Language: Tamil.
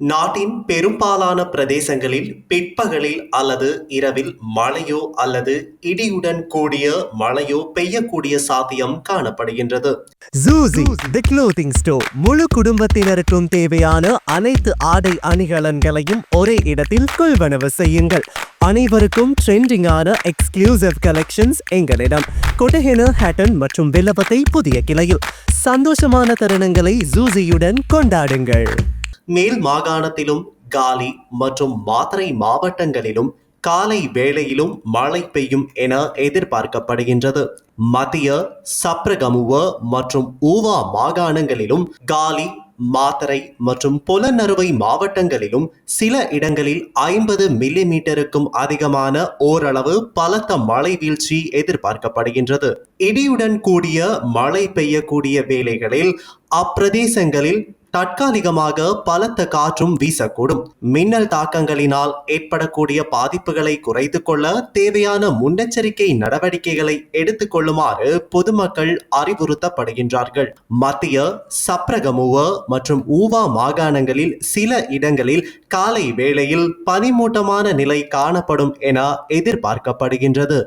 நாட்டின் பெரும்பாலான பிரதேசங்களில் பிற்பகலில் அல்லது இரவில் மழையோ அல்லது இடியுடன் கூடிய மழையோ பெய்யக்கூடிய சாத்தியம் காணப்படுகின்றது. ஜூசி தி க்ளோத்திங் ஸ்டோர் முழு குடும்பத்தினருக்கும் தேவையான அனைத்து ஆடை அணிகலன்களையும் ஒரே இடத்தில் கொள்வனவு செய்யுங்கள். அனைவருக்கும் ட்ரெண்டிங்கான எக்ஸ்க்ளூசிவ் கலெக்ஷன்ஸ் எங்களிடம். கொடஹென ஹேட்டன் மற்றும் வில்லபத்தை புதிய கிளையில். சந்தோஷமான தருணங்களை ஜூசியுடன் கொண்டாடுங்கள். மேல் மாகாணத்திலும் காலி மற்றும் மாத்தறை மாவட்டங்களிலும் காலை வேளையிலும் மழை பெய்யும் என எதிர்பார்க்கப்படுகின்றது. மத்திய சப்ரகமுவ மற்றும் ஊவா மாகாணங்களிலும் காலி மாத்தரை மற்றும் புலனறுவை மாவட்டங்களிலும் சில இடங்களில் ஐம்பது மில்லிமீட்டருக்கும் அதிகமான ஓரளவு பலத்த மழை வீழ்ச்சி எதிர்பார்க்கப்படுகின்றது. இடியுடன் கூடிய மழை பெய்யக்கூடிய வேளைகளில் அப்பிரதேசங்களில் தற்காலிகமாக பலத்த காற்றும் வீசக்கூடும். மின்னல் தாக்கங்களினால் ஏற்படக்கூடிய பாதிப்புகளை குறைத்து கொள்ள தேவையான முன்னெச்சரிக்கை நடவடிக்கைகளை எடுத்துக்கொள்ளுமாறு பொதுமக்கள் அறிவுறுத்தப்படுகின்றார்கள். மத்திய சப்ரகமுவ மற்றும் ஊவா மாகாணங்களில் சில இடங்களில் காலை வேளையில் பனிமூட்டமான நிலை காணப்படும் என எதிர்பார்க்கப்படுகின்றது.